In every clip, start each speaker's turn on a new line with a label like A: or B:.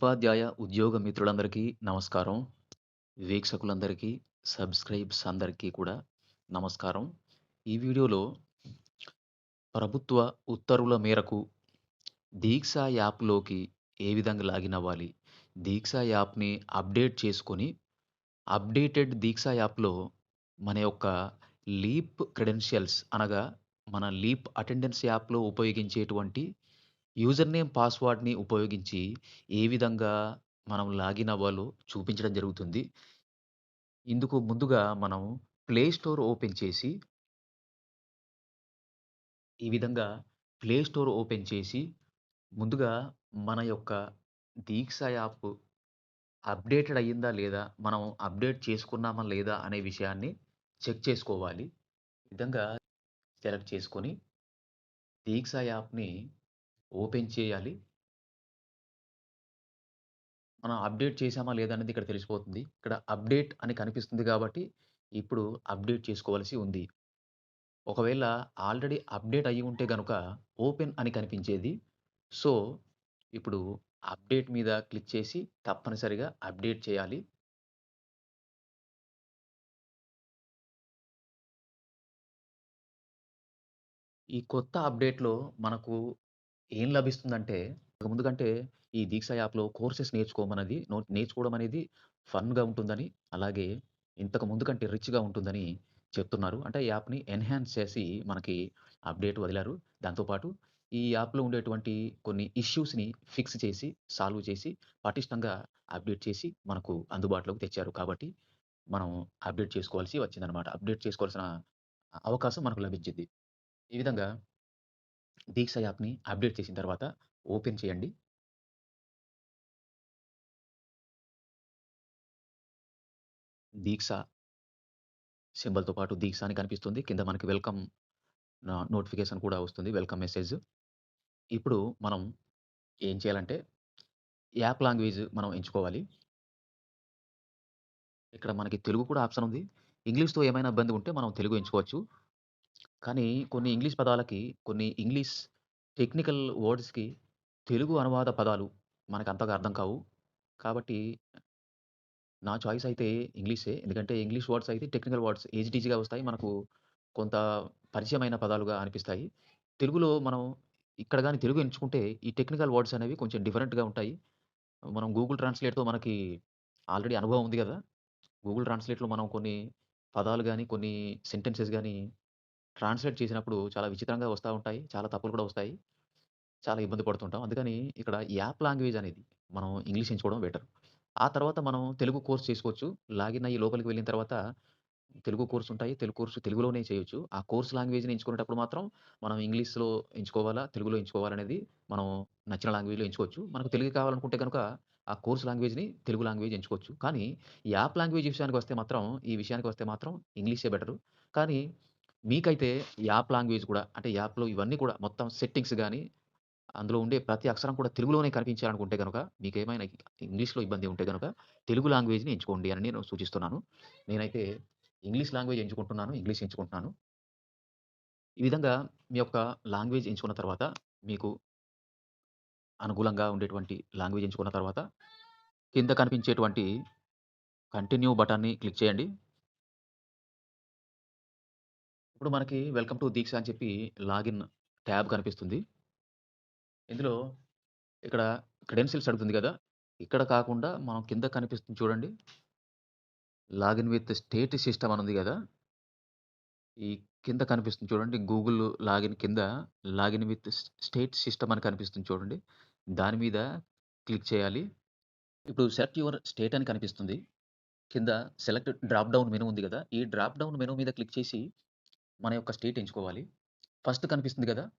A: ఉపాధ్యాయ, ఉద్యోగ మిత్రులందరికీ నమస్కారం. వీక్షకులందరికీ, సబ్‌స్క్రైబ్స్ అందరికీ కూడా నమస్కారం. ఈ వీడియోలో ప్రభుత్వ ఉత్తర్వుల మేరకు దీక్ష యాప్‌లోకి ఏ విధంగా లాగిన్ అవ్వాలి? దీక్ష యాప్‌ని అప్‌డేట్ చేసుకొని, అప్‌డేటెడ్ దీక్ష యాప్‌లో మన యొక్క లీప్ క్రెడెన్షియల్స్ అనగా మన లీప్ అటెండెన్స్ యాప్‌లో ఉపయోగించేటువంటి యూజర్ నేమ్, పాస్‌వర్డ్‌ని ఉపయోగించి ఏ విధంగా మనం లాగిన్ అవ్వాలో చూపించడం జరుగుతుంది. ఇందుకు ముందుగా మనం ప్లే స్టోర్ ఓపెన్ చేసి ఈ విధంగా ప్లే స్టోర్ ఓపెన్ చేసి, ముందుగా మన యొక్క దీక్ష యాప్ అప్‌డేటెడ్ అయ్యిందా లేదా? మనం అప్‌డేట్ చేసుకున్నామా లేదా? అనే విషయాన్ని చెక్ చేసుకోవాలి. ఈ విధంగా సెలెక్ట్ చేసుకొని దీక్ష యాప్‌ని ఓపెన్ చేయాలి. మనం అప్‌డేట్ చేసామా లేదా అనేది ఇక్కడ తెలిసిపోతుంది. ఇక్కడ అప్‌డేట్ అని కనిపిస్తుంది కాబట్టి, ఇప్పుడు అప్‌డేట్ చేసుకోవాల్సి ఉంది. ఒకవేళ ఆల్రెడీ అప్‌డేట్ అయ్యి ఉంటే కనుక ఓపెన్ అని కనిపించేది. సో, ఇప్పుడు అప్‌డేట్ మీద క్లిక్ చేసి తప్పనిసరిగా అప్‌డేట్ చేయాలి. ఈ కొత్త అప్‌డేట్‌లో మనకు ఏం లభిస్తుందంటే, ముందు కంటే ఈ దీక్ష యాప్‌లో కోర్సెస్ నేర్చుకోమన్నది నో నేర్చుకోవడం అనేది ఫన్‌గా ఉంటుందని, అలాగే ఇంతకు ముందు కంటే రిచ్‌గా ఉంటుందని చెప్తున్నారు. అంటే యాప్‌ని ఎన్హాన్స్ చేసి మనకి అప్‌డేట్ వదిలారు. దాంతో పాటు ఈ యాప్‌లో ఉండేటువంటి కొన్ని ఇష్యూస్‌ని ఫిక్స్ చేసి, సాల్వ్ చేసి, పటిష్టంగా అప్‌డేట్ చేసి మనకు అందుబాటులోకి తెచ్చారు. కాబట్టి మనం అప్‌డేట్ చేసుకోవాల్సి వచ్చిందనమాట. అప్‌డేట్ చేసుకోవాల్సిన అవకాశం మనకు లభించింది. ఈ విధంగా దీక్ష యాప్‌ని అప్‌డేట్ చేసిన తర్వాత ఓపెన్ చేయండి. దీక్ష సింబల్‌తో పాటు దీక్ష అని కనిపిస్తుంది. కింద మనకి వెల్కమ్ నోటిఫికేషన్ కూడా వస్తుంది. Welcome message. ఇప్పుడు మనం ఏం చేయాలంటే, యాప్ లాంగ్వేజ్ మనం ఎంచుకోవాలి. ఇక్కడ మనకి తెలుగు కూడా ఆప్షన్ ఉంది. ఇంగ్లీష్‌తో ఏమైనా ఇబ్బంది ఉంటే మనం తెలుగు ఎంచుకోవచ్చు. కానీ కొన్ని ఇంగ్లీష్ పదాలకి, కొన్ని ఇంగ్లీష్ టెక్నికల్ వర్డ్స్‌కి తెలుగు అనువాద పదాలు మనకు అంతగా అర్థం కావు. కాబట్టి నా చాయిస్ అయితే ఇంగ్లీషే. ఎందుకంటే ఇంగ్లీష్ వర్డ్స్ అయితే టెక్నికల్ వర్డ్స్ ఈజీ-టీజీగా వస్తాయి. మనకు కొంత పరిచయమైన పదాలుగా అనిపిస్తాయి. తెలుగులో మనం ఇక్కడ గాని తెలుగు ఎంచుకుంటే ఈ టెక్నికల్ వర్డ్స్ అనేవి కొంచెం డిఫరెంట్‌గా ఉంటాయి. మనం గూగుల్ ట్రాన్స్‌లేట్‌తో మనకి ఆల్రెడీ అనుభవం ఉంది గదా! గూగుల్ ట్రాన్స్‌లేట్‌లో మనం కొన్ని పదాలు గాని, కొన్ని సెంటెన్సెస్ గాని ట్రాన్స్‌లేట్ చేసినప్పుడు చాలా విచిత్రంగా వస్తా ఉంటాయి. చాలా తప్పులు కూడా వస్తాయి. చాలా ఇబ్బంది పడుతుంటాం. అందుకని ఇక్కడ యాప్ లాంగ్వేజ్ అనేది మనం ఇంగ్లీష్ ఎంచుకోవడం బెటర్. ఆ తర్వాత మనం తెలుగు కోర్స్ చేసుకోవచ్చు. లాగిన్ అయ్యి లోపలికి వెళ్ళిన తర్వాత తెలుగు కోర్స్ ఉంటాయి. తెలుగు కోర్స్ తెలుగులోనే చేయొచ్చు. ఆ కోర్స్ లాంగ్వేజ్‌ని ఎంచుకునేటప్పుడు మాత్రం మనం ఇంగ్లీష్‌లో ఎంచుకోవాలా? తెలుగులో ఎంచుకోవాలనేది మనం నచ్చిన లాంగ్వేజ్‌లో ఎంచుకోవచ్చు. మనకు తెలుగు కావాలనుకుంటే గనుక ఆ కోర్స్ లాంగ్వేజ్‌ని తెలుగు లాంగ్వేజ్ ఎంచుకోవచ్చు. కానీ యాప్ లాంగ్వేజ్ విషయానికి వస్తే మాత్రం ఈ విషయానికి వస్తే మాత్రం ఇంగ్లీషే బెటరు. కానీ మీకైతే యాప్ లాంగ్వేజ్ కూడా అంటే యాప్‌లో ఇవన్నీ కూడా మొత్తం సెట్టింగ్స్ గాని, అందులో ఉండే ప్రతి అక్షరం కూడా తెలుగులోనే కనిపించాలనుకుంటే గనుక మీకేమైనా ఇంగ్లీష్‌లో ఇబ్బంది ఉంటే గనుక తెలుగు లాంగ్వేజ్‌ని ఎంచుకోండి అని నేను సూచిస్తున్నాను. నేనైతే ఇంగ్లీష్ లాంగ్వేజ్ ఎంచుకుంటున్నాను. ఇంగ్లీష్ ఎంచుకుంటున్నాను. ఈ విధంగా మీ యొక్క లాంగ్వేజ్ ఎంచుకున్న తర్వాత మీకు అనుకూలంగా ఉండేటువంటి లాంగ్వేజ్ ఎంచుకున్న తర్వాత కింద కనిపించేటువంటి కంటిన్యూ బటన్‌ని క్లిక్ చేయండి. ఇప్పుడు మనకి వెల్కమ్ టు దీక్ష అని చెప్పి లాగిన్ ట్యాబ్ కనిపిస్తుంది. ఇందులో ఇక్కడ క్రెడెన్షియల్స్ అడుగుతుంది కదా ఇక్కడ కాకుండా మనం కింద కనిపిస్తుంది చూడండి. లాగిన్ విత్ స్టేట్ సిస్టమ్ అని ఉంది కదా ఈ కింద కనిపిస్తుంది చూడండి. గూగుల్ లాగిన్ కింద లాగిన్ విత్ స్ స్టేట్ సిస్టమ్ అని కనిపిస్తుంది చూడండి. దాని మీద క్లిక్ చేయాలి. ఇప్పుడు సెలెక్ట్ యువర్ స్టేట్ అని కనిపిస్తుంది. కింద సెలెక్ట్ డ్రాప్ డౌన్ మెనూ ఉంది కదా ఈ డ్రాప్ డౌన్ మెనూ మీద క్లిక్ చేసి మన యొక్క స్టేట్ ఎంచుకోవాలి. ఫస్ట్ కనిపిస్తుంది కదా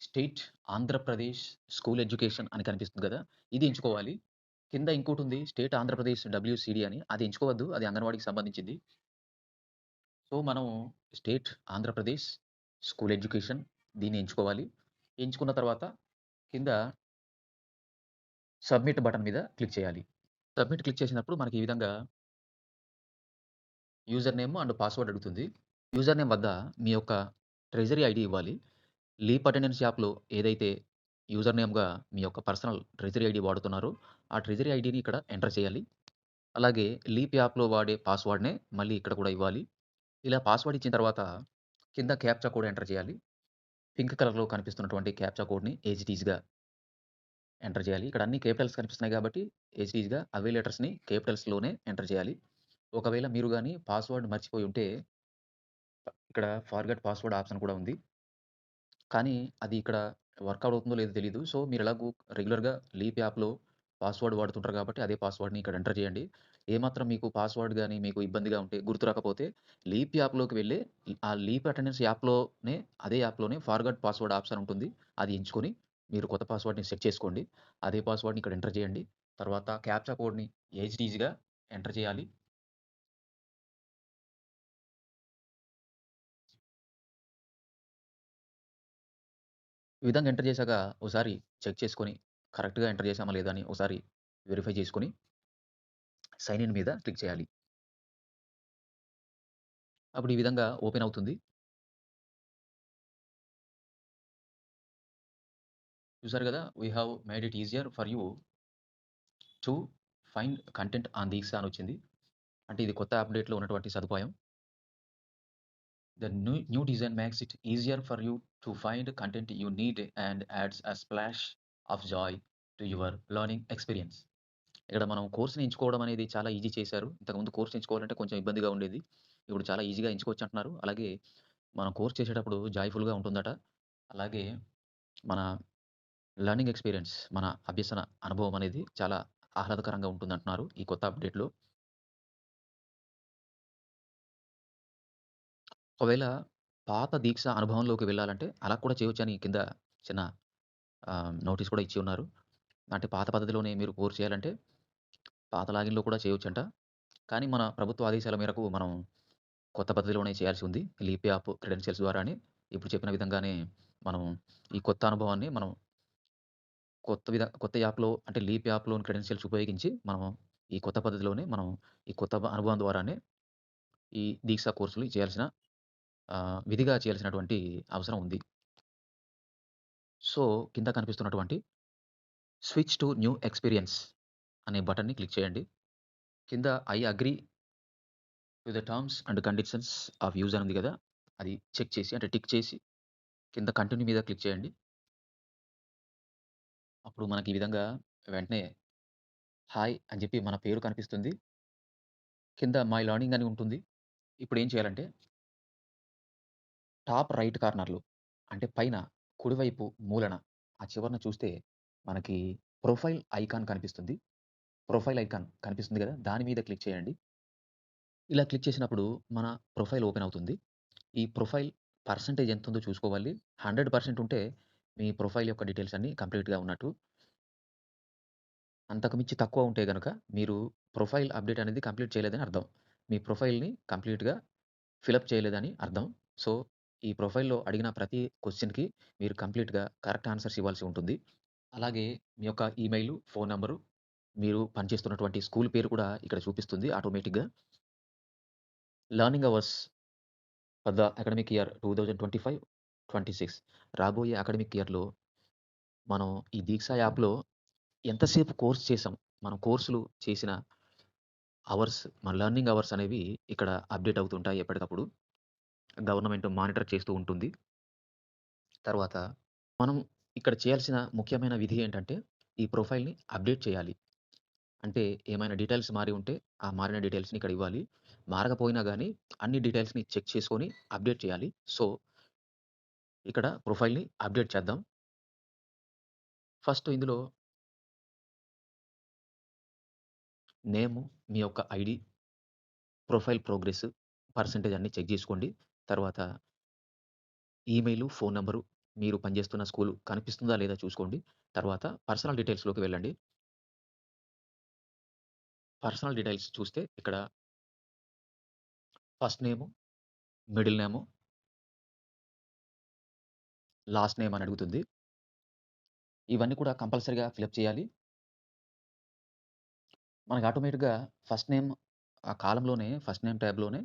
A: స్టేట్ ఆంధ్రప్రదేశ్ స్కూల్ ఎడ్యుకేషన్ అని కనిపిస్తుంది కదా ఇది ఎంచుకోవాలి. కింద ఇంకోటి ఉంది స్టేట్ ఆంధ్రప్రదేశ్ డబ్ల్యూసిడి అని. అది ఎంచుకోవద్దు. అది అంగన్వాడికి సంబంధించింది. సో, మనం స్టేట్ ఆంధ్రప్రదేశ్ స్కూల్ ఎడ్యుకేషన్ దీన్ని ఎంచుకోవాలి. ఎంచుకున్న తర్వాత కింద సబ్మిట్ బటన్ మీద క్లిక్ చేయాలి. సబ్మిట్ క్లిక్ చేసినప్పుడు మనకి ఈ విధంగా యూజర్ నేమ్ అండ్ పాస్వర్డ్ అడుగుతుంది. యూజర్ నేమ్ వద్ద మీ యొక్క ట్రెజరీ ఐడి ఇవ్వాలి. లీప్ అటెండెన్స్ యాప్‌లో ఏదైతే యూజర్ నేమ్‌గా మీ యొక్క పర్సనల్ ట్రెజరీ ఐడి వాడుతున్నారో, ఆ ట్రెజరీ ఐడీని ఇక్కడ ఎంటర్ చేయాలి. అలాగే లీప్ యాప్‌లో వాడే పాస్‌వర్డ్‌నే మళ్ళీ ఇక్కడ కూడా ఇవ్వాలి. ఇలా పాస్‌వర్డ్ ఇచ్చిన తర్వాత కింద క్యాప్చా కోడ్ ఎంటర్ చేయాలి. పింక్ కలర్‌లో కనిపిస్తున్నటువంటి క్యాప్చా కోడ్‌ని యాజ్ ఇట్ ఈజ్‌గా ఎంటర్ చేయాలి. ఇక్కడ అన్ని క్యాపిటల్స్ కనిపిస్తున్నాయి కాబట్టి యాజ్ ఇట్ ఈజ్‌గా అవే లెటర్స్‌ని కేపిటల్స్‌లోనే ఎంటర్ చేయాలి. ఒకవేళ మీరు గాని పాస్‌వర్డ్ మర్చిపోయి ఉంటే ఇక్కడ ఫార్గెట్ పాస్‌వర్డ్ ఆప్షన్ కూడా ఉంది. కానీ అది ఇక్కడ వర్కౌట్ అవుతుందో లేదో తెలియదు సో, మీరు ఎలాగో రెగ్యులర్‌గా లీప్ యాప్‌లో పాస్‌వర్డ్ వాడుతుంటారు కాబట్టి అదే పాస్‌వర్డ్‌ని ఇక్కడ ఎంటర్ చేయండి. ఏమాత్రం మీకు పాస్‌వర్డ్ కానీ మీకు ఇబ్బందిగా ఉంటే గుర్తు రాకపోతే లీప్ యాప్‌లోకి వెళ్ళి ఆ లీప్ అటెండెన్స్ యాప్‌లోనే అదే యాప్‌లోనే ఫార్గట్ పాస్‌వర్డ్ ఆప్షన్ ఉంటుంది. అది ఎంచుకొని మీరు కొత్త పాస్‌వర్డ్‌ని సెట్ చేసుకోండి. అదే పాస్‌వర్డ్‌ని ఇక్కడ ఎంటర్ చేయండి. తర్వాత క్యాప్చా కోడ్‌ని ఏజ్డీజ్గా ఎంటర్ చేయాలి. ఈ విధంగా ఎంటర్ చేశాక ఒకసారి చెక్ చేసుకొని కరెక్ట్‌గా ఎంటర్ చేశామా లేదా అని ఒకసారి వెరిఫై చేసుకొని సైన్ ఇన్ మీద క్లిక్ చేయాలి. అప్పుడు ఈ విధంగా ఓపెన్ అవుతుంది. చూసారు కదా we have made it easier for you to find content on Diksha అనొచ్చింది. అంటే ఇది కొత్త అప్‌డేట్‌లో ఉన్నటువంటి సదుపాయం. The new new design makes it easier for you to find content you need and adds a splash of joy to your learning experience. ఇక్కడ మనం కోర్స్‌ని ఎంచుకోవడం అనేది చాలా ఈజీ చేశారు. ఇంతకుముందు కోర్స్ ఎంచుకోవాలంటే కొంచెం ఇబ్బందిగా ఉండేది. ఇప్పుడు చాలా ఈజీగా ఎంచుకోవచ్చు అంటున్నారు. అలాగే మనం కోర్స్ చేసేటప్పుడు జాయ్‌ఫుల్‌గా ఉంటుందట. అలాగే మన లర్నింగ్ ఎక్స్‌పీరియన్స్ మన అభ్యసన అనుభవం అనేది చాలా ఆహ్లాదకరంగా ఉంటుందంటున్నారు ఈ కొత్త అప్‌డేట్‌లో. ఒకవేళ పాత దీక్ష అనుభవంలోకి వెళ్ళాలంటే అలా కూడా చేయొచ్చని కింద చిన్న నోటీస్ కూడా ఇచ్చి ఉన్నారు. అంటే పాత పద్ధతిలోనే మీరు కోర్స్ చేయాలంటే పాత లాగిన్‌లో కూడా చేయొచ్చంట. కానీ మన ప్రభుత్వ ఆదేశాల మేరకు మనం కొత్త పద్ధతిలోనే చేయాల్సి ఉంది. లీప్ యాప్ క్రెడెన్షియల్స్ ద్వారానే ఇప్పుడు చెప్పిన విధంగానే మనం ఈ కొత్త అనుభవాన్ని మనం కొత్త విధ కొత్త యాప్‌లో అంటే లీప్ యాప్‌లోని క్రెడెన్షియల్స్ ఉపయోగించి మనం ఈ కొత్త పద్ధతిలోనే మనం ఈ కొత్త అనుభవం ద్వారానే ఈ దీక్ష కోర్సులు చేయాల్సిన ఆహ్, విధిగా చేయాల్సినటువంటి అవసరం ఉంది. సో, కింద కనిపిస్తున్నటువంటి స్విచ్ టు న్యూ ఎక్స్‌పీరియన్స్ అనే బటన్‌ని క్లిక్ చేయండి. కింద I agree to the terms and conditions of use అని ఉంది గదా! అది చెక్ చేసి అంటే టిక్ చేసి కింద కంటిన్యూ మీద క్లిక్ చేయండి. అప్పుడు మనకి ఈ విధంగా వెంటనే హాయ్ అని చెప్పి మన పేరు కనిపిస్తుంది. కింద మై లెర్నింగ్ అని ఉంటుంది. ఇప్పుడు ఏం చేయాలంటే టాప్ రైట్ కార్నర్‌లో అంటే పైన కుడివైపు మూలన ఆ చివరన చూస్తే మనకి ప్రొఫైల్ ఐకాన్ కనిపిస్తుంది. ప్రొఫైల్ ఐకాన్ కనిపిస్తుంది గదా! దాని మీద క్లిక్ చేయండి. ఇలా క్లిక్ చేసినప్పుడు మన ప్రొఫైల్ ఓపెన్ అవుతుంది. ఈ ప్రొఫైల్ పర్సెంటేజ్ ఎంతుందో చూసుకోవాలి. 100% ఉంటే మీ ప్రొఫైల్ యొక్క డీటెయిల్స్ అన్నీ కంప్లీట్‌గా ఉన్నట్టు. అంతకు మించి తక్కువ ఉంటే గనక మీరు ప్రొఫైల్ అప్‌డేట్ అనేది కంప్లీట్ చేయలేదని అర్థం. మీ ప్రొఫైల్‌ని కంప్లీట్‌గా ఫిలప్ చేయలేదని అర్థం. సో, ఈ ప్రొఫైల్‌లో అడిగిన ప్రతి క్వెషన్‌కి మీరు కంప్లీట్‌గా కరెక్ట్ ఆన్సర్స్ ఇవ్వాల్సి ఉంటుంది. అలాగే మీ యొక్క ఈమెయిల్, ఫోను నంబరు, మీరు పనిచేస్తున్నటువంటి స్కూల్ పేరు కూడా ఇక్కడ చూపిస్తుంది ఆటోమేటిక్‌గా. Learning hours for the academic year 2025, 26 రాబోయే అకాడమిక్ ఇయర్‌లో మనం ఈ దీక్ష యాప్‌లో ఎంతసేపు కోర్స్ చేసాం, మనం కోర్సులు చేసిన అవర్స్, మన లెర్నింగ్ అవర్స్ అనేవి ఇక్కడ అప్‌డేట్ అవుతుంటాయి ఎప్పటికప్పుడు. గవర్నమెంట్ మానిటర్ చేస్తూ ఉంటుంది. తర్వాత మనం ఇక్కడ చేయాల్సిన ముఖ్యమైన విధి ఏంటంటే ఈ ప్రొఫైల్‌ని అప్‌డేట్ చేయాలి. అంటే ఏమైనా డీటెయిల్స్ మారి ఉంటే ఆ మారిన డీటెయిల్స్‌ని ఇక్కడ ఇవ్వాలి. మారకపోయినా కానీ అన్ని డీటెయిల్స్‌ని చెక్ చేసుకొని అప్‌డేట్ చేయాలి. సో ఇక్కడ ప్రొఫైల్‌ని అప్‌డేట్ చేద్దాం. ఫస్ట్ ఇందులో నేము, మీ యొక్క ఐడి ప్రొఫైల్ ప్రోగ్రెస్, పర్సెంటేజ్ అన్నీ చెక్ చేసుకోండి తర్వాత ఈమెయిలు, ఫోను నంబరు, మీరు పనిచేస్తున్న స్కూలు కనిపిస్తుందా లేదా చూసుకోండి. తర్వాత పర్సనల్ డీటెయిల్స్‌లోకి వెళ్ళండి. పర్సనల్ డీటెయిల్స్ చూస్తే ఇక్కడ first name, middle name last name అని అడుగుతుంది. ఇవన్నీ కూడా కంపల్సరీగా ఫిలప్ చేయాలి. మనకి ఆటోమేటిక్‌గా ఫస్ట్ నేమ్ ఆ కాలమ్‌లోనే ఫస్ట్ నేమ్ ట్యాబ్‌లోనే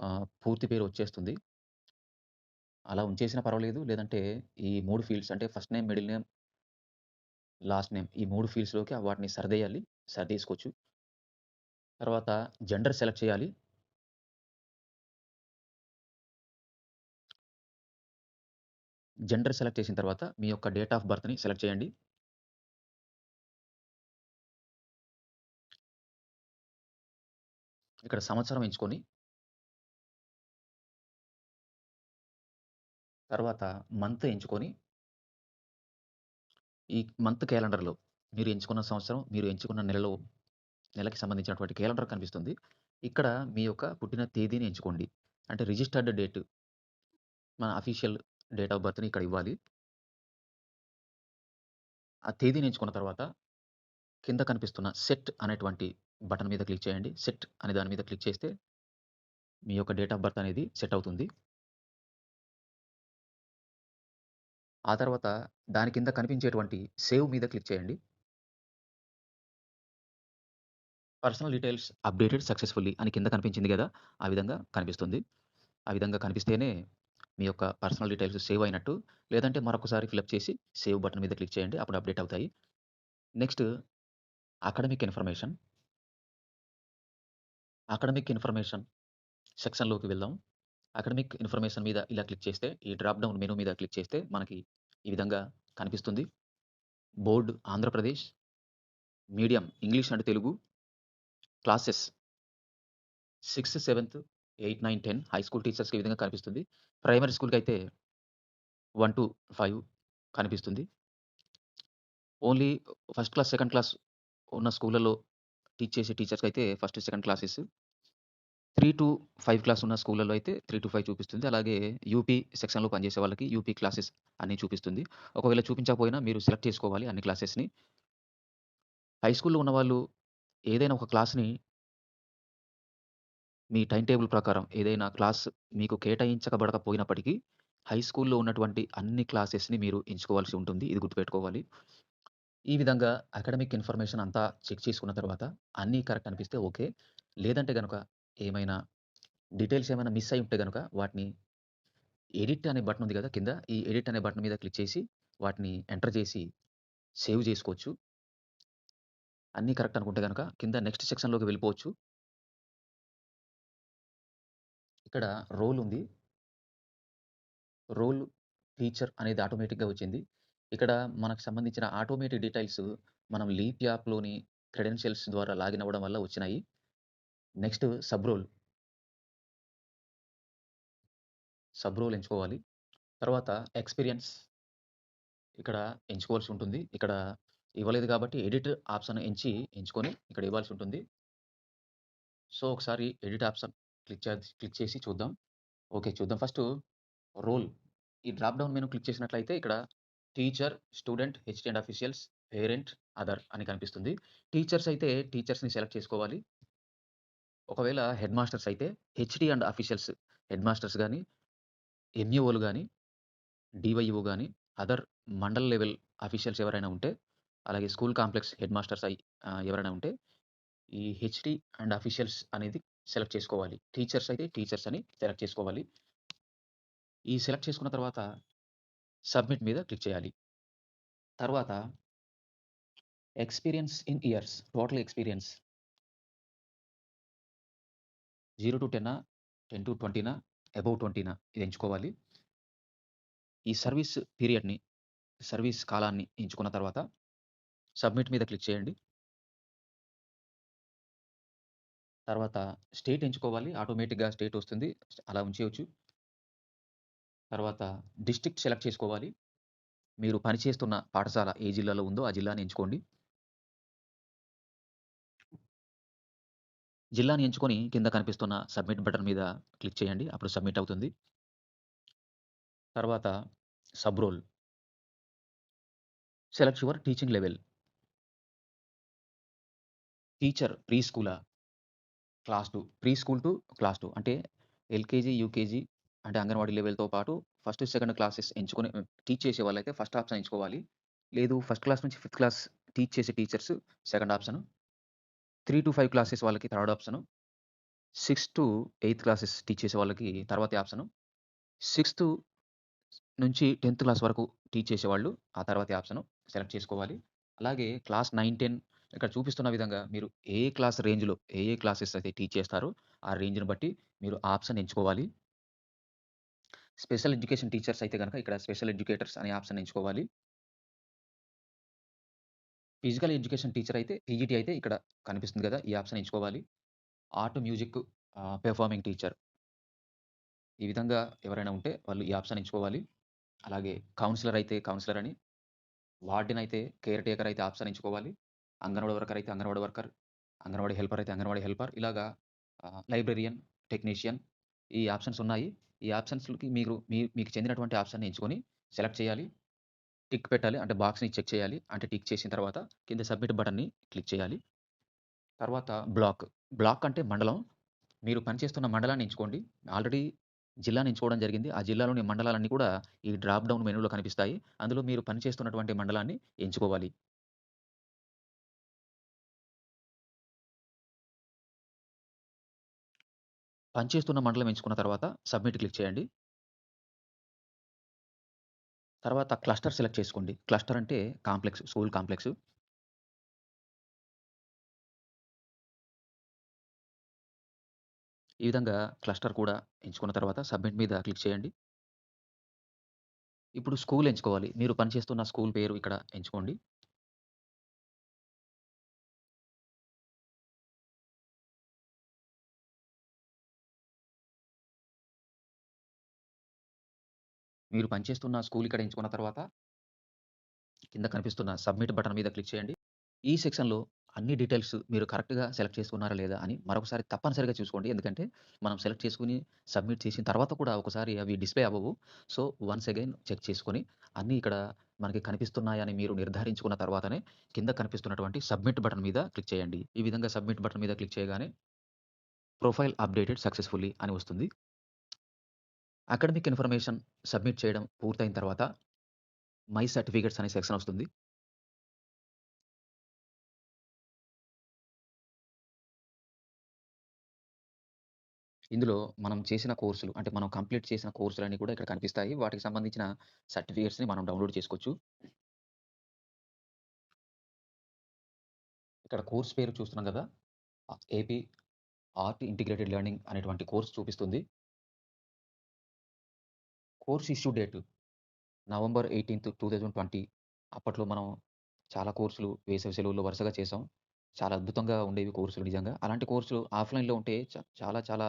A: ఆహ్, పూర్తి పేరు వచ్చేస్తుంది. అలా ఉంచేసినా పర్వాలేదు. లేదంటే ఈ 3 ఫీల్డ్స్ అంటే first name, middle name, last name ఈ 3 ఫీల్డ్స్‌లోకి వాటిని సరిదేయాలి. సరిదేసుకోవచ్చు. తర్వాత జెండర్ సెలెక్ట్ చేయాలి. జెండర్ సెలెక్ట్ చేసిన తర్వాత మీ యొక్క డేట్ ఆఫ్ బర్త్‌ని సెలెక్ట్ చేయండి. ఇక్కడ సంవత్సరం ఎంచుకొని తర్వాత మంత్ ఎంచుకొని ఈ మంత్ క్యాలెండర్‌లో మీరు ఎంచుకున్న సంవత్సరం, మీరు ఎంచుకున్న నెలలో నెలకి సంబంధించినటువంటి క్యాలెండర్ కనిపిస్తుంది. ఇక్కడ మీ యొక్క పుట్టిన తేదీని ఎంచుకోండి. అంటే రిజిస్టర్డ్ డేట్ మన అఫీషియల్ డేట్ ఆఫ్ బర్త్‌ని ఇక్కడ ఇవ్వాలి. ఆ తేదీని ఎంచుకున్న తర్వాత కింద కనిపిస్తున్న సెట్ అనేటువంటి బటన్ మీద క్లిక్ చేయండి. సెట్ అనే దాని మీద క్లిక్ చేస్తే మీ యొక్క డేట్ ఆఫ్ బర్త్ అనేది సెట్ అవుతుంది. ఆ తర్వాత దాని కింద కనిపించేటువంటి సేవ్ మీద క్లిక్ చేయండి. పర్సనల్ డీటెయిల్స్ అప్డేటెడ్ సక్సెస్‌ఫుల్లీ అని కింద కనిపించింది కదా ఆ విధంగా కనిపిస్తుంది. ఆ విధంగా కనిపిస్తేనే మీ యొక్క పర్సనల్ డీటెయిల్స్ సేవ్ అయినట్టు. లేదంటే మరొకసారి ఫిలప్ చేసి సేవ్ బటన్ మీద క్లిక్ చేయండి. అప్పుడు అప్డేట్ అవుతాయి. Next academic information. Academic information సెక్షన్‌లోకి వెళ్దాం. అకాడమిక్ ఇన్ఫర్మేషన్ మీద ఇలా క్లిక్ చేస్తే ఈ డ్రాప్ డౌన్ మెనూ మీద క్లిక్ చేస్తే మనకి ఈ విధంగా కనిపిస్తుంది. Board Andhra Pradesh. Medium English and Telugu. Classes sixth, seventh, eight nine, 10 high school టీచర్స్‌కి ఈ విధంగా కనిపిస్తుంది. ప్రైమరీ స్కూల్కి అయితే వన్ టు ఫైవ్ కనిపిస్తుంది. Only first class, second class ఉన్న స్కూళ్ళలో టీచ్ చేసే టీచర్స్‌కైతే ఫస్ట్, సెకండ్ క్లాసెస్. 3-5 క్లాస్ ఉన్న స్కూళ్ళలో అయితే 3-5 చూపిస్తుంది. అలాగే యూపీ సెక్షన్‌లో పనిచేసే వాళ్ళకి యూపీ క్లాసెస్ అని చూపిస్తుంది. ఒకవేళ చూపించకపోయినా మీరు సెలెక్ట్ చేసుకోవాలి అన్ని క్లాసెస్‌ని. హై స్కూల్‌లో ఉన్నవాళ్ళు ఏదైనా ఒక క్లాస్‌ని మీ టైమ్ టేబుల్ ప్రకారం ఏదైనా క్లాస్ మీకు కేటాయించకబడకపోయినప్పటికీ హై స్కూల్‌లో ఉన్నటువంటి అన్ని క్లాసెస్‌ని మీరు ఎంచుకోవాల్సి ఉంటుంది. ఇది గుర్తుపెట్టుకోవాలి. ఈ విధంగా అకాడమిక్ ఇన్ఫర్మేషన్ అంతా చెక్ చేసుకున్న తర్వాత అన్నీ కరెక్ట్ అనిపిస్తే ఓకే. లేదంటే గనుక ఏమైనా డీటెయిల్స్ ఏమైనా మిస్ అయి ఉంటే కనుక వాటిని ఎడిట్ అనే బటన్ ఉంది కదా కింద ఈ ఎడిట్ అనే బటన్ మీద క్లిక్ చేసి వాటిని ఎంటర్ చేసి సేవ్ చేసుకోవచ్చు. అన్నీ కరెక్ట్ అనుకుంటే కనుక కింద నెక్స్ట్ సెక్షన్‌లోకి వెళ్ళిపోవచ్చు. ఇక్కడ రోల్ ఉంది. రోల్ టీచర్ అనేది ఆటోమేటిక్‌గా వచ్చింది. ఇక్కడ మనకు సంబంధించిన ఆటోమేటిక్ డీటెయిల్స్ మనం లీప్ యాప్‌లోని క్రెడెన్షియల్స్ ద్వారా లాగిన్ అవ్వడం వల్ల వచ్చినాయి. Next sub role. Sub role ఎంచుకోవాలి. తర్వాత ఎక్స్‌పీరియన్స్ ఇక్కడ ఎంచుకోవాల్సి ఉంటుంది. ఇక్కడ ఇవ్వలేదు కాబట్టి ఎడిట్ ఆప్షన్ ఎంచి ఎంచుకొని ఇక్కడ ఇవ్వాల్సి ఉంటుంది. సో, ఒకసారి ఎడిట్ ఆప్షన్ క్లిక్ చే క్లిక్ చేసి చూద్దాం. ఓకే. చూద్దాం. ఫస్ట్ రోల్ ఈ డ్రాప్ డౌన్ మెనూ క్లిక్ చేసినట్లయితే ఇక్కడ teacher, student, HD and officials, parent, other అని కనిపిస్తుంది. టీచర్స్ అయితే టీచర్స్‌ని సెలెక్ట్ చేసుకోవాలి. ఒకవేళ హెడ్ మాస్టర్స్ అయితే HD and officials head masters కానీ ఎంఈఓలు కానీ డివైఓ కానీ అదర్ మండల్ లెవెల్ అఫీషియల్స్ ఎవరైనా ఉంటే, అలాగే స్కూల్ కాంప్లెక్స్ హెడ్ మాస్టర్స్ అయి ఎవరైనా ఉంటే ఈ హెచ్డి అండ్ అఫీషియల్స్ అనేది సెలెక్ట్ చేసుకోవాలి. టీచర్స్ అయితే టీచర్స్ అని సెలెక్ట్ చేసుకోవాలి. ఈ సెలెక్ట్ చేసుకున్న తర్వాత సబ్మిట్ మీద క్లిక్ చేయాలి. తర్వాత experience in years total experience zero to టెన్నా ten to ట్వంటీనా అబౌవ్ ట్వంటీనా ఇది ఎంచుకోవాలి. ఈ సర్వీస్ పీరియడ్‌ని సర్వీస్ కాలాన్ని ఎంచుకున్న తర్వాత సబ్మిట్ మీద క్లిక్ చేయండి. తర్వాత స్టేట్ ఎంచుకోవాలి. ఆటోమేటిక్‌గా స్టేట్ వస్తుంది. అలా ఉంచేయచ్చు తర్వాత డిస్ట్రిక్ట్ సెలెక్ట్ చేసుకోవాలి. మీరు పనిచేస్తున్న పాఠశాల ఏ జిల్లాలో ఉందో ఆ జిల్లాని ఎంచుకోండి. జిల్లాని ఎంచుకొని కింద కనిపిస్తున్న సబ్మిట్ బటన్ మీద క్లిక్ చేయండి. అప్పుడు సబ్మిట్ అవుతుంది. తర్వాత sub role. Select your teaching level. Teacher pre స్కూలా? Class two pre school to class two అంటే ఎల్‌కేజీ, యూకేజీ అంటే అంగన్వాడీ లెవెల్‌తో పాటు ఫస్ట్, సెకండ్ క్లాసెస్ ఎంచుకొని టీచ్ చేసే వాళ్ళైతే ఫస్ట్ ఆప్షన్ ఎంచుకోవాలి. లేదు ఫస్ట్ క్లాస్ నుంచి ఫిఫ్త్ క్లాస్ టీచ్ చేసే టీచర్స్ సెకండ్ ఆప్షన్ 3-5 క్లాసెస్ వాళ్ళకి థర్డ్ ఆప్షను. 6-8 క్లాసెస్ టీచ్ చేసే వాళ్ళకి తర్వాతి ఆప్షను. సిక్స్త్ నుంచి 10థ్ క్లాస్ వరకు టీచ్ చేసేవాళ్ళు ఆ తర్వాతి ఆప్షను సెలెక్ట్ చేసుకోవాలి. అలాగే క్లాస్ 9, 10 ఇక్కడ చూపిస్తున్న విధంగా మీరు ఏ క్లాస్ రేంజ్‌లో ఏ ఏ క్లాసెస్ అయితే టీచ్ చేస్తారో ఆ రేంజ్‌ని బట్టి మీరు ఆప్షన్ ఎంచుకోవాలి. స్పెషల్ ఎడ్యుకేషన్ టీచర్స్ అయితే గనక ఇక్కడ స్పెషల్ ఎడ్యుకేటర్స్ అనే ఆప్షన్ ఎంచుకోవాలి. ఫిజికల్ ఎడ్యుకేషన్ టీచర్ అయితే పీజీటీ అయితే ఇక్కడ కనిపిస్తుంది కదా ఈ ఆప్షన్ ఎంచుకోవాలి. ఆర్ట్, మ్యూజిక్ పెర్ఫార్మింగ్ టీచర్ ఈ విధంగా ఎవరైనా ఉంటే వాళ్ళు ఈ ఆప్షన్ ఎంచుకోవాలి. అలాగే కౌన్సిలర్ అయితే కౌన్సిలర్ అని, వార్డెన్ అయితే కేర్ టేకర్ అయితే ఆప్షన్ ఎంచుకోవాలి. అంగన్వాడీ వర్కర్ అయితే అంగన్వాడీ వర్కర్, అంగన్వాడీ హెల్పర్ అయితే అంగన్వాడీ హెల్పర్ ఇలాగా లైబ్రరియన్ లైబ్రేరియన్, టెక్నీషియన్ ఈ ఆప్షన్స్ ఉన్నాయి. ఈ ఆప్షన్స్కి మీరు మీ మీకు చెందినటువంటి ఆప్షన్‌ని ఎంచుకొని సెలెక్ట్ చేయాలి. టిక్ పెట్టాలి. అంటే బాక్స్‌ని చెక్ చేయాలి. అంటే టిక్ చేసిన తర్వాత కింద సబ్మిట్ బటన్‌ని క్లిక్ చేయాలి. తర్వాత బ్లాక్. బ్లాక్ అంటే మండలం. మీరు పనిచేస్తున్న మండలాన్ని ఎంచుకోండి. ఆల్రెడీ జిల్లాని ఎంచుకోవడం జరిగింది. ఆ జిల్లాలోని మండలాలన్నీ కూడా ఈ డ్రాప్ డౌన్ మెనూలో కనిపిస్తాయి. అందులో మీరు పనిచేస్తున్నటువంటి మండలాన్ని ఎంచుకోవాలి. పనిచేస్తున్న మండలం ఎంచుకున్న తర్వాత సబ్మిట్ క్లిక్ చేయండి. తర్వాత క్లస్టర్ సెలెక్ట్ చేసుకోండి. క్లస్టర్ అంటే కాంప్లెక్స్, స్కూల్ కాంప్లెక్స్. ఈ విధంగా క్లస్టర్ కూడా ఎంచుకున్న తర్వాత సబ్మిట్ మీద క్లిక్ చేయండి. ఇప్పుడు స్కూల్ ఎంచుకోవాలి. మీరు పనిచేస్తున్న స్కూల్ పేరు ఇక్కడ ఎంచుకోండి. మీరు పనిచేస్తున్న స్కూల్ ఇక్కడ ఎంచుకున్న తర్వాత కింద కనిపిస్తున్న సబ్మిట్ బటన్ మీద క్లిక్ చేయండి. ఈ సెక్షన్‌లో అన్ని డీటెయిల్స్ మీరు కరెక్ట్‌గా సెలెక్ట్ చేసుకున్నారా లేదా అని మరొకసారి తప్పనిసరిగా చూసుకోండి. ఎందుకంటే మనం సెలెక్ట్ చేసుకుని సబ్మిట్ చేసిన తర్వాత కూడా ఒకసారి అవి డిస్‌ప్లే అవ్వవు. సో, వన్స్ అగైన్ చెక్ చేసుకొని అన్నీ ఇక్కడ మనకి కనిపిస్తున్నాయని మీరు నిర్ధారించుకున్న తర్వాతనే కింద కనిపిస్తున్నటువంటి సబ్మిట్ బటన్ మీద క్లిక్ చేయండి. ఈ విధంగా సబ్మిట్ బటన్ మీద క్లిక్ చేయగానే ప్రొఫైల్ అప్డేటెడ్ సక్సెస్‌ఫుల్లీ అని వస్తుంది. అకాడమిక్ ఇన్ఫర్మేషన్ సబ్మిట్ చేయడం పూర్తయిన తర్వాత మై సర్టిఫికేట్స్ అనే సెక్షన్ వస్తుంది. ఇందులో మనం చేసిన కోర్సులు అంటే మనం కంప్లీట్ చేసిన కోర్సులన్నీ కూడా ఇక్కడ కనిపిస్తాయి. వాటికి సంబంధించిన సర్టిఫికేట్స్‌ని మనం డౌన్‌లోడ్ చేసుకోవచ్చు. ఇక్కడ కోర్స్ పేరు చూస్తున్నాం కదా ఏపీ ఆర్ట్ ఇంటిగ్రేటెడ్ లెర్నింగ్ అనేటువంటి కోర్స్ చూపిస్తుంది. కోర్స్ ఇష్యూ డేట్ నవంబర్ 18, 2020 అప్పట్లో మనం చాలా కోర్సులు వేసవి సెలవుల్లో వరుసగా చేసాం. చాలా అద్భుతంగా ఉండేవి కోర్సులు నిజంగా. అలాంటి కోర్సులు ఆఫ్‌లైన్‌లో ఉంటే చాలా చాలా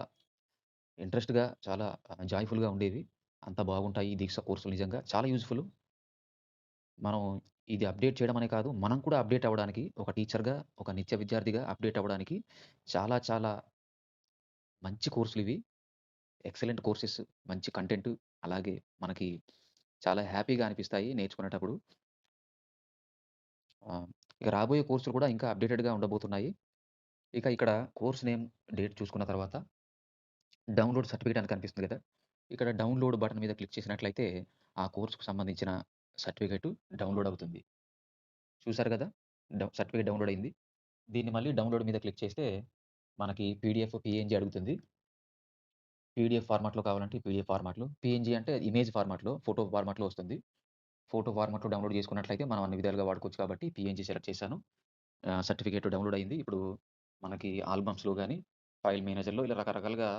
A: ఇంట్రెస్ట్‌గా చాలా జాయ్‌ఫుల్‌గా ఉండేవి. అంత బాగుంటాయి ఈ దీక్ష కోర్సులు నిజంగా. చాలా యూజ్‌ఫుల్. మనం ఇది అప్డేట్ చేయడం అనే కాదు. మనం కూడా అప్డేట్ అవ్వడానికి ఒక టీచర్‌గా, ఒక నిత్య విద్యార్థిగా అప్డేట్ అవ్వడానికి చాలా చాలా మంచి కోర్సులు ఇవి ఎక్సలెంట్ కోర్సెస్, మంచి కంటెంట్ అలాగే మనకి చాలా హ్యాపీగా అనిపిస్తాయి నేర్చుకునేటప్పుడు. ఆ! ఇక రాబోయే కోర్సులు కూడా ఇంకా అప్డేటెడ్‌గా ఉండబోతున్నాయి. ఇక ఇక్కడ కోర్స్ నేమ్, డేట్ చూసుకున్న తర్వాత డౌన్‌లోడ్ సర్టిఫికేట్ అని కనిపిస్తుంది కదా! ఇక్కడ డౌన్‌లోడ్ బటన్ మీద క్లిక్ చేసినట్లయితే ఆ కోర్స్‌కు సంబంధించిన సర్టిఫికేట్ డౌన్‌లోడ్ అవుతుంది. చూసారు కదా డౌ సర్టిఫికేట్ డౌన్‌లోడ్ అయింది. దీన్ని మళ్ళీ డౌన్‌లోడ్ మీద క్లిక్ చేస్తే మనకి పీడీఎఫ్, పీఎన్‌జీ అడుగుతుంది. పీడీఎఫ్ ఫార్మాట్‌లో కావాలంటే పీడీఎఫ్ ఫార్మాట్‌లో, పిఎన్జీ అంటే ఇమేజ్ ఫార్మాట్‌లో, ఫోటో ఫార్మాట్‌లో వస్తుంది. ఫోటో ఫార్మాట్‌లో డౌన్‌లోడ్ చేసుకున్నట్లయితే మనం అన్ని విధాలుగా వాడుకోవచ్చు కాబట్టి పిఎన్జీ సెలెక్ట్ చేశాను. సర్టిఫికేట్ డౌన్‌లోడ్ అయింది. ఇప్పుడు మనకి ఆల్బమ్స్‌లో కానీ ఫైల్ మేనేజర్‌లో ఇలా రకరకాలుగా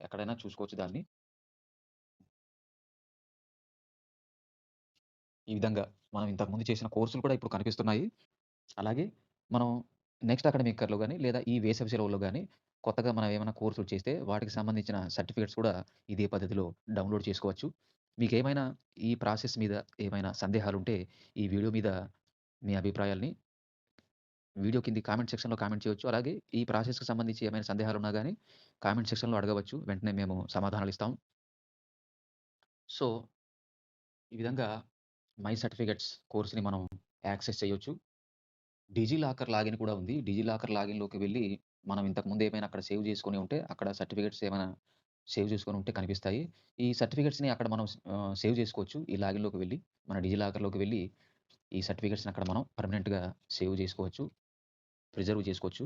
A: ఎక్కడైనా చూసుకోవచ్చు దాన్ని. ఈ విధంగా మనం ఇంతకుముందు చేసిన కోర్సులు కూడా ఇప్పుడు కనిపిస్తున్నాయి. అలాగే మనం నెక్స్ట్ అకాడమిక్ ఇయర్‌లో కానీ లేదా ఈ వేసవి సెలవుల్లో కానీ కొత్తగా మనం ఏమైనా కోర్సులు చేస్తే వాటికి సంబంధించిన సర్టిఫికేట్స్ కూడా ఇదే పద్ధతిలో డౌన్‌లోడ్ చేసుకోవచ్చు. మీకు ఏమైనా ఈ ప్రాసెస్ మీద ఏమైనా సందేహాలు ఉంటే ఈ వీడియో మీద మీ అభిప్రాయాల్ని వీడియో కింది కామెంట్ సెక్షన్‌లో కామెంట్ చేయొచ్చు. అలాగే ఈ ప్రాసెస్‌కి సంబంధించి ఏమైనా సందేహాలు ఉన్నా కానీ కామెంట్ సెక్షన్‌లో అడగవచ్చు. వెంటనే మేము సమాధానాలు ఇస్తాం సో ఈ విధంగా మై సర్టిఫికేట్స్ కోర్స్‌ని మనం యాక్సెస్ చేయొచ్చు. డిజిలాకర్ లాగిన్ కూడా ఉంది. డిజిలాకర్ లాగిన్‌లోకి వెళ్ళి మనం ఇంతకుముందు ఏమైనా అక్కడ సేవ్ చేసుకొని ఉంటే అక్కడ సర్టిఫికేట్స్ ఏమైనా సేవ్ చేసుకొని ఉంటే కనిపిస్తాయి. ఈ సర్టిఫికేట్స్‌ని అక్కడ మనం సేవ్ చేసుకోవచ్చు. ఈ లాగిన్‌లోకి వెళ్ళి మన డిజిలాకర్‌లోకి వెళ్ళి ఈ సర్టిఫికేట్స్‌ని అక్కడ మనం పర్మనెంట్‌గా సేవ్ చేసుకోవచ్చు. ప్రిజర్వ్ చేసుకోవచ్చు.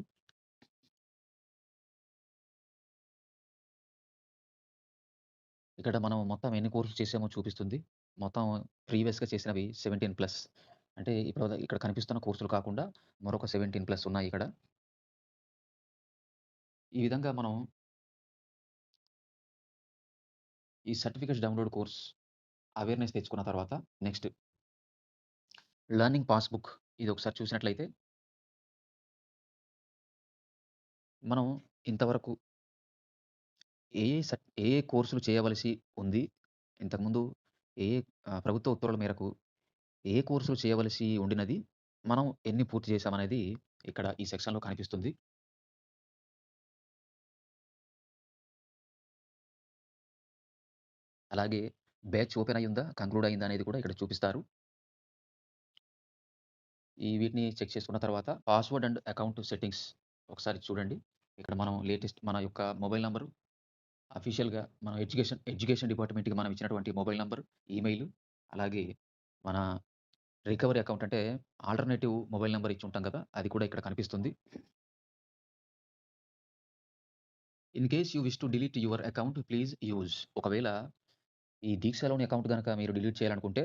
A: ఇక్కడ మనం మొత్తం ఎన్ని కోర్సులు చేసామో చూపిస్తుంది. మొత్తం ప్రీవియస్‌గా చేసినవి 17+ అంటే ఇప్పుడు ఇక్కడ కనిపిస్తున్న కోర్సులు కాకుండా మరొక 17+ ఉన్నాయి ఇక్కడ. ఈ విధంగా మనం ఈ సర్టిఫికేట్స్ డౌన్‌లోడ్ కోర్స్ అవేర్‌నెస్ తెచ్చుకున్న తర్వాత నెక్స్ట్ లర్నింగ్ పాస్‌బుక్ ఇది ఒకసారి చూసినట్లయితే మనం ఇంతవరకు ఏ ఏ ఏ ఏ కోర్సులు చేయవలసి ఉంది? ఇంతకుముందు ఏ ప్రభుత్వ ఉత్తర్వుల మేరకు ఏ కోర్సులు చేయవలసి ఉండినది? మనం ఎన్ని పూర్తి చేశామనేది ఇక్కడ ఈ సెక్షన్‌లో కనిపిస్తుంది. అలాగే బ్యాచ్ ఓపెన్ అయ్యిందా? కంక్లూడ్ అయిందా? అనేది కూడా ఇక్కడ చూపిస్తారు. ఈ వీటిని చెక్ చేసుకున్న తర్వాత పాస్వర్డ్ అండ్ అకౌంట్ సెట్టింగ్స్ ఒకసారి చూడండి. ఇక్కడ మనం లేటెస్ట్ మన యొక్క మొబైల్ నెంబరు అఫీషియల్‌గా మన ఎడ్యుకేషన్ ఎడ్యుకేషన్ డిపార్ట్‌మెంట్‌కి మనం ఇచ్చినటువంటి మొబైల్ నెంబర్ ఈమెయిల్ అలాగే మన రికవరీ అకౌంట్ అంటే ఆల్టర్‌నేటివ్ మొబైల్ నెంబర్ ఇచ్చి ఉంటాం కదా! అది కూడా ఇక్కడ కనిపిస్తుంది. In case you wish to delete your account please use. ఒకవేళ ఈ దీక్షలోని అకౌంట్ కనుక మీరు డిలీట్ చేయాలనుకుంటే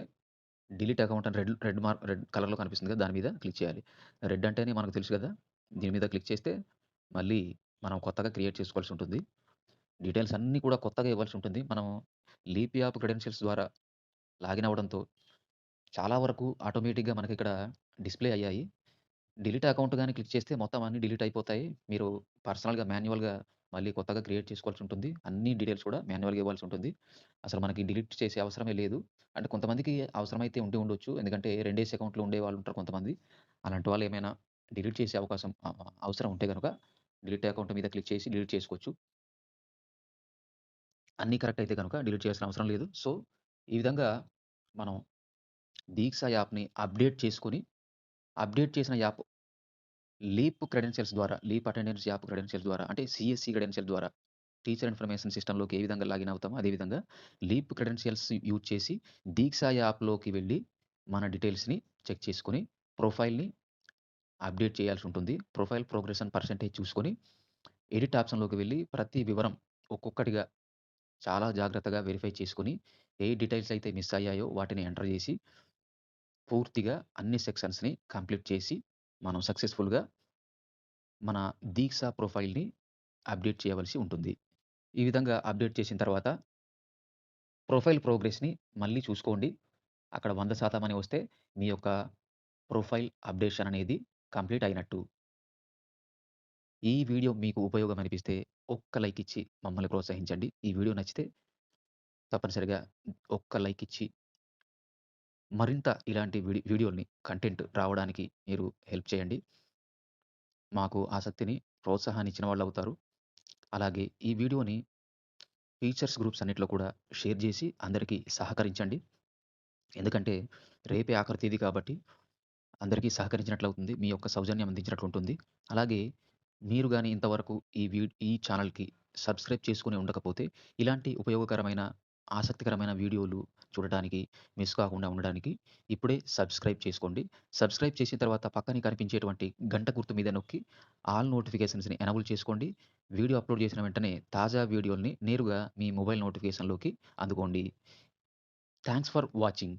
A: డిలీట్ అకౌంట్ అని రెడ్ రెడ్ మార్క్ రెడ్ కలర్‌లో కనిపిస్తుంది కదా! దాని మీద క్లిక్ చేయాలి. రెడ్ అంటేనే మనకు తెలుసు కదా! దీని మీద క్లిక్ చేస్తే మళ్ళీ మనం కొత్తగా క్రియేట్ చేసుకోవాల్సి ఉంటుంది. డీటెయిల్స్ అన్నీ కూడా కొత్తగా ఇవ్వాల్సి ఉంటుంది. మనం లీప్ యాప్ క్రెడెన్షియల్స్ ద్వారా లాగిన్ అవ్వడంతో చాలా వరకు ఆటోమేటిక్‌గా మనకి ఇక్కడ డిస్‌ప్లే అయ్యాయి. డిలీట్ అకౌంట్ గాని క్లిక్ చేస్తే మొత్తం అన్నీ డిలీట్ అయిపోతాయి. మీరు పర్సనల్‌గా మాన్యువల్‌గా మళ్ళీ కొత్తగా క్రియేట్ చేసుకోవాల్సి ఉంటుంది. అన్ని డీటెయిల్స్ కూడా మాన్యువల్‌గా ఇవ్వాల్సి ఉంటుంది. అసలు మనకి డిలీట్ చేసే అవసరమే లేదు. అంటే కొంతమందికి అవసరమైతే ఉండి ఉండొచ్చు. ఎందుకంటే రెండేసి అకౌంట్‌లు ఉండేవాళ్ళు ఉంటారు కొంతమంది. అలాంటి వాళ్ళు ఏమైనా డిలీట్ చేసే అవకాశం ఆహ్, ఆహ్, అవసరం ఉంటే గనుక డిలీట్ అకౌంట్ మీద క్లిక్ చేసి డిలీట్ చేసుకోవచ్చు. అన్నీ కరెక్ట్ అయితే గనుక డిలీట్ చేయాల్సిన అవసరం లేదు. సో, ఈ విధంగా మనం దీక్ష యాప్‌ని అప్‌డేట్ చేసుకొని, అప్‌డేట్ చేసిన యాప్ లీప్ క్రెడెన్షియల్స్ ద్వారా, లీప్ అటెండెన్స్ యాప్ క్రెడెన్షియల్స్ ద్వారా అంటే సిఎస్సి క్రెడెన్షియల్ ద్వారా టీచర్ ఇన్ఫర్మేషన్ సిస్టంలోకి ఏ విధంగా లాగిన్ అవుతామో అదే విధంగా లీప్ క్రెడెన్షియల్స్ యూజ్ చేసి దీక్ష యాప్‌లోకి వెళ్ళి మన డీటెయిల్స్‌ని చెక్ చేసుకొని ప్రొఫైల్‌ని అప్‌డేట్ చేయాల్సి ఉంటుంది. ప్రొఫైల్ ప్రోగ్రెషన్ పర్సెంటేజ్ చూసుకొని ఎడిట్ ఆప్షన్‌లోకి వెళ్ళి ప్రతి వివరం ఒక్కొక్కటిగా చాలా జాగ్రత్తగా వెరిఫై చేసుకొని ఏ డీటెయిల్స్ అయితే మిస్ అయ్యాయో వాటిని ఎంటర్ చేసి పూర్తిగా అన్ని సెక్షన్స్‌ని కంప్లీట్ చేసి మనం సక్సెస్‌ఫుల్‌గా మన దీక్ష ప్రొఫైల్‌ని అప్‌డేట్ చేయవలసి ఉంటుంది. ఈ విధంగా అప్‌డేట్ చేసిన తర్వాత ప్రొఫైల్ ప్రోగ్రెస్‌ని మళ్ళీ చూసుకోండి. అక్కడ 100% అని వస్తే మీ యొక్క ప్రొఫైల్ అప్‌డేషన్ అనేది కంప్లీట్ అయినట్టు. ఈ వీడియో మీకు ఉపయోగం అనిపిస్తే ఒక్క లైక్ ఇచ్చి మమ్మల్ని ప్రోత్సహించండి. ఈ వీడియో నచ్చితే తప్పనిసరిగా ఒక్క లైక్ ఇచ్చి మరింత ఇలాంటి వీడి వీడియోల్ని కంటెంట్ రావడానికి మీరు హెల్ప్ చేయండి. మాకు ఆసక్తిని, ప్రోత్సాహాన్ని ఇచ్చిన వాళ్ళవుతారు. అలాగే ఈ వీడియోని టీచర్స్ గ్రూప్స్ అన్నిట్లో కూడా షేర్ చేసి అందరికీ సహకరించండి. ఎందుకంటే రేపే ఆఖరి తేదీ కాబట్టి అందరికీ సహకరించినట్లవుతుంది. మీ యొక్క సౌజన్యం అందించినట్లుంటుంది. అలాగే మీరు గాని ఇంతవరకు ఈ వీ ఈ ఛానల్‌కి సబ్స్క్రైబ్ చేసుకొని ఉండకపోతే ఇలాంటి ఉపయోగకరమైన, ఆసక్తికరమైన వీడియోలు చూడటానికి, మిస్ కాకుండా ఉండడానికి ఇప్పుడే సబ్స్క్రైబ్ చేసుకోండి. సబ్స్క్రైబ్ చేసిన తర్వాత పక్కనే కనిపించేటువంటి గంట గుర్తు మీద నొక్కి ఆల్ నోటిఫికేషన్స్‌ని ఎనబుల్ చేసుకోండి. వీడియో అప్‌లోడ్ చేసిన వెంటనే తాజా వీడియోల్ని నేరుగా మీ మొబైల్ నోటిఫికేషన్‌లోకి అందుకోండి. Thanks for watching.